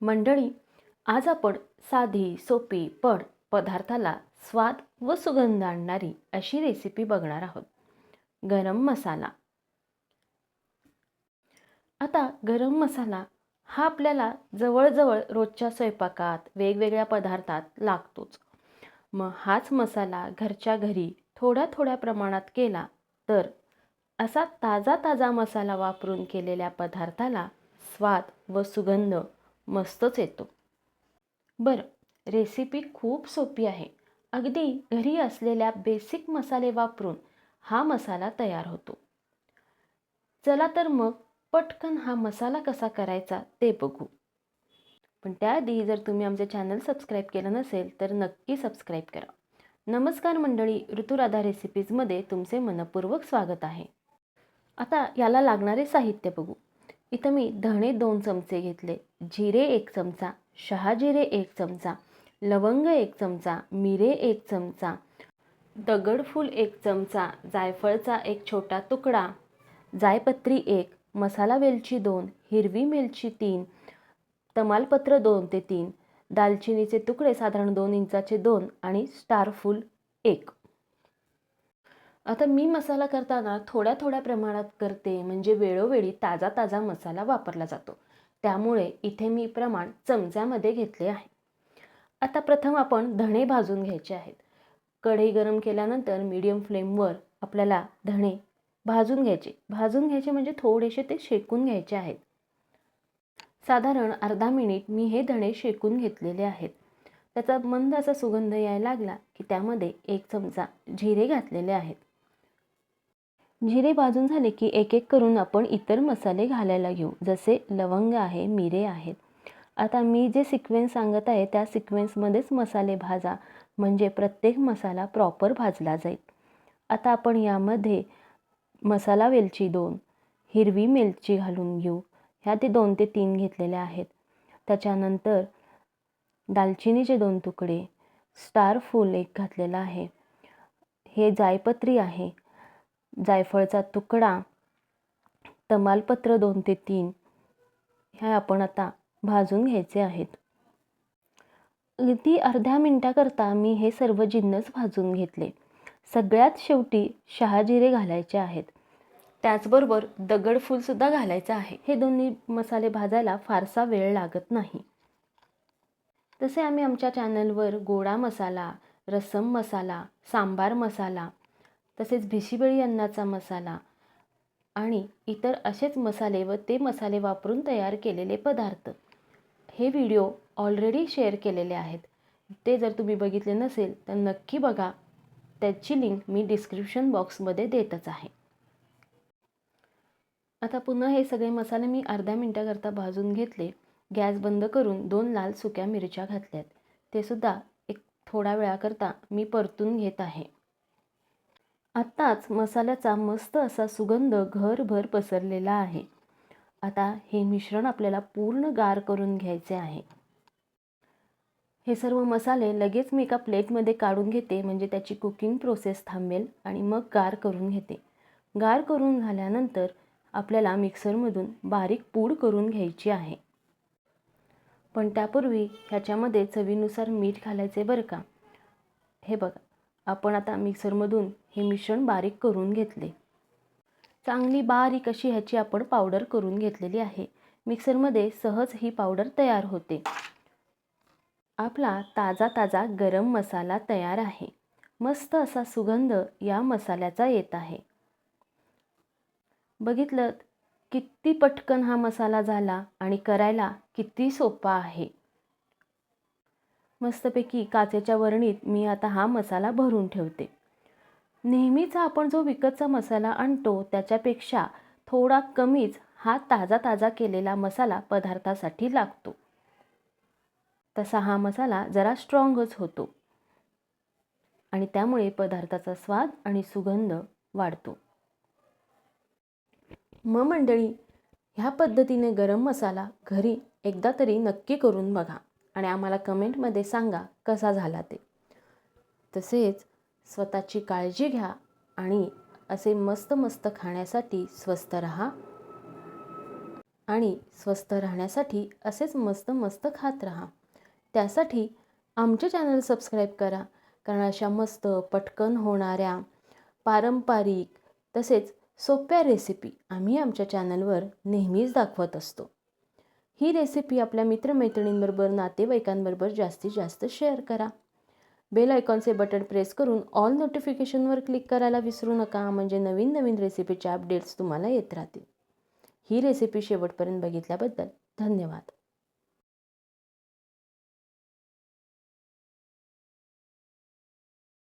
मंडळी आज आपण साधी सोपी पण पदार्थाला स्वाद व सुगंध आणणारी अशी रेसिपी बघणार आहोत. गरम मसाला. आता गरम मसाला हा आपल्याला जवळजवळ रोजच्या स्वयंपाकात वेगवेगळ्या पदार्थात लागतोच. मग हाच मसाला घरच्या घरी थोड्या थोड्या प्रमाणात केला तर असा ताजा ताजा मसाला वापरून केलेल्या पदार्थाला स्वाद व सुगंध मस्तच येतो. बरं रेसिपी खूप सोपी आहे. अगदी घरी असलेल्या बेसिक मसाले वापरून हा मसाला तयार होतो. चला तर मग पटकन हा मसाला कसा करायचा ते बघू. पण त्याआधी जर तुम्ही आमचे चॅनल सबस्क्राईब केलं नसेल तर नक्की सबस्क्राईब करा. नमस्कार मंडळी ऋतुराधा रेसिपीजमध्ये तुमचे मनपूर्वक स्वागत आहे. आता याला लागणारे साहित्य बघू. इथं मी धणे दोन चमचे घेतले जिरे एक चमचा शहाजिरे एक चमचा लवंग एक चमचा मिरे एक चमचा दगडफूल एक चमचा जायफळचा एक छोटा तुकडा जायपत्री एक मसाला वेलची दोन हिरवी मिरची तीन तमालपत्र दोन ते तीन दालचिनीचे तुकडे साधारण दोन इंचाचे दोन आणि स्टारफूल एक. आता मी मसाला करताना थोड्या थोड्या प्रमाणात करते म्हणजे वेळोवेळी ताजा ताजा मसाला वापरला जातो. त्यामुळे इथे मी प्रमाण चमच्यामध्ये घेतले आहे. आता प्रथम आपण धणे भाजून घ्यायचे आहेत. कढई गरम केल्यानंतर मीडियम फ्लेमवर आपल्याला धणे भाजून घ्यायचे. भाजून घ्यायचे म्हणजे थोडेसे ते शेकून घ्यायचे आहेत. साधारण अर्धा मिनिट मी हे धणे शेकून घेतलेले आहेत. त्याचा मंद असा सुगंध यायला लागला की त्यामध्ये एक चमचा जिरे घातलेले आहेत. जिरे भाजून झाले की एक एक करून आपण इतर मसाले घालायला घेऊ. जसे लवंग आहे मिरे आहेत. आता मी जे सिक्वेन्स सांगत आहे त्या सिक्वेन्समध्येच मसाले भाजा म्हणजे प्रत्येक मसाला प्रॉपर भाजला जाईल. आता आपण यामध्ये मसाला वेलची दोन हिरवी मिरची घालून घेऊ. ह्या ते दोन ते तीन घेतलेल्या आहेत. त्याच्यानंतर दालचिनीचे दोन तुकडे स्टार फूल एक घातलेला आहे. हे जायपत्री आहे. जायफळचा तुकडा तमालपत्र दोन ते तीन ह्या आपण आता भाजून घ्यायचे आहेत. अगदी अर्ध्या मिनटाकरता मी हे सर्व जिन्नस भाजून घेतले. सगळ्यात शेवटी शहाजिरे घालायचे आहेत. त्याचबरोबर दगडफूलसुद्धा घालायचं आहे. हे दोन्ही मसाले भाजायला फारसा वेळ लागत नाही. तसे आम्ही आमच्या चॅनलवर गोडा मसाला रसम मसाला सांबार मसाला तसेच भिशीबळी अन्नाचा मसाला आणि इतर असेच मसाले व ते मसाले वापरून तयार केलेले पदार्थ. हे व्हिडिओ ऑलरेडी शेअर केलेले आहेत. ते जर तुम्ही बघितले नसेल तर नक्की बघा. त्याची लिंक मी डिस्क्रिप्शन बॉक्समध्ये देतच आहे. आता पुन्हा हे सगळे मसाले मी अर्ध्या मिनटाकरता भाजून घेतले. गॅस बंद करून दोन लाल सुक्या मिरच्या घातल्यात. ते सुद्धा एक थोडा वेळाकरता मी परतून घेत आहे. आत्ताच मसाल्याचा मस्त असा सुगंध घरभर पसरलेला आहे. आता हे मिश्रण आपल्याला पूर्ण गार करून घ्यायचे आहे. हे सर्व मसाले लगेच मी एका प्लेटमध्ये काढून घेते म्हणजे त्याची कुकिंग प्रोसेस थांबेल आणि मग गार करून घेते. गार करून झाल्यानंतर आपल्याला मिक्सरमधून बारीक पूड करून घ्यायची आहे. पण त्यापूर्वी ह्याच्यामध्ये चवीनुसार मीठ घालायचे बरं का? हे बघा. आपण आता मिक्सरमधून हे मिश्रण बारीक करून घेतले. चांगली बारीक अशी ह्याची आपण पावडर करून घेतलेली आहे. मिक्सरमध्ये सहज ही पावडर तयार होते. आपला ताजा ताजा गरम मसाला तयार आहे. मस्त असा सुगंध या मसाल्याचा येत आहे. बघितलं किती पटकन हा मसाला झाला आणि करायला किती सोपा आहे. मस्तपैकी काचेच्या वरणीत मी आता हा मसाला भरून ठेवते. नेहमीचा आपण जो विकतचा मसाला आणतो त्याच्यापेक्षा थोडा कमीच हा ताजा ताजा केलेला मसाला पदार्थासाठी लागतो. तसा हा मसाला जरा स्ट्रॉंगच होतो. आणि त्यामुळे पदार्थाचा स्वाद आणि सुगंध वाढतो. मग मंडळी ह्या पद्धतीने गरम मसाला घरी एकदा तरी नक्की करून बघा. आणि आम्हाला कमेंटमध्ये सांगा कसा झाला ते. तसेच स्वतःची काळजी घ्या आणि असे मस्त मस्त खाण्यासाठी स्वस्त रहा. आणि स्वस्थ राहण्यासाठी असेच मस्त मस्त खात राहा. त्यासाठी आमचे चॅनल सबस्क्राईब करा कारण अशा मस्त पटकन होणाऱ्या पारंपरिक तसेच सोप्या रेसिपी आम्ही आमच्या चॅनलवर नेहमीच दाखवत असतो. ही रेसिपी आपल्या मित्रमैत्रिणींबरोबर नातेवाईकांबरोबर जास्तीत जास्त शेअर करा. बेल आयकॉनचे बटन प्रेस करून ऑल नोटिफिकेशनवर क्लिक करायला विसरू नका म्हणजे नवीन नवीन रेसिपीच्या अपडेट्स तुम्हाला येत राहतील. ही रेसिपी शेवटपर्यंत बघितल्याबद्दल धन्यवाद.